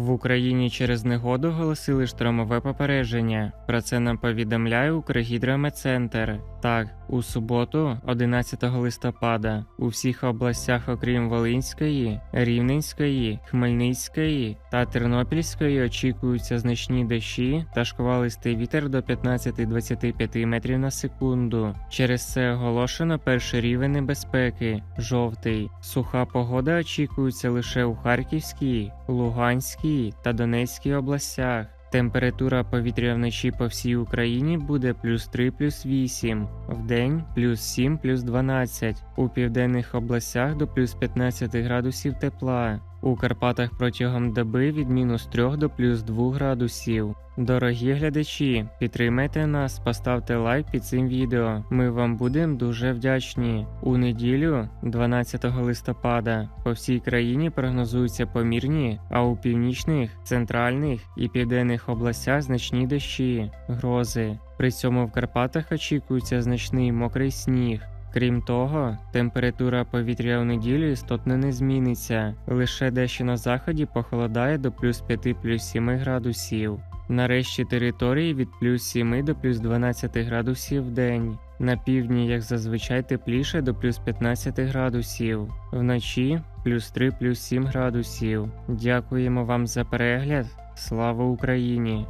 В Україні через негоду оголосили штормове попередження. Про це нам повідомляє Укргідрометцентр. Так, у суботу, 11 листопада, у всіх областях, окрім Волинської, Рівненської, Хмельницької та Тернопільської, очікуються значні дощі та шквалистий вітер до 15-25 метрів на секунду. Через це оголошено перший рівень небезпеки жовтий. Суха погода очікується лише у Харківській, Луганській та Донецькій областях. Температура повітря вночі по всій Україні буде плюс 3 плюс 8, вдень плюс 7 плюс 12, у південних областях до плюс 15 градусів тепла, у Карпатах протягом доби від мінус 3 до плюс 2 градусів. Дорогі глядачі, підтримайте нас, поставте лайк під цим відео. Ми вам будемо дуже вдячні. У неділю, 12 листопада, по всій країні прогнозуються помірні, а у північних, центральних і південних областях значні дощі, грози. При цьому в Карпатах очікується значний мокрий сніг. Крім того, температура повітря у неділю істотно не зміниться. Лише дещо на заході похолодає до плюс 5 плюс 7 градусів. Нарешті території від плюс 7 до плюс 12 градусів в день. На півдні, як зазвичай, тепліше до плюс 15 градусів. Вночі плюс 3 плюс 7 градусів. Дякуємо вам за перегляд. Слава Україні!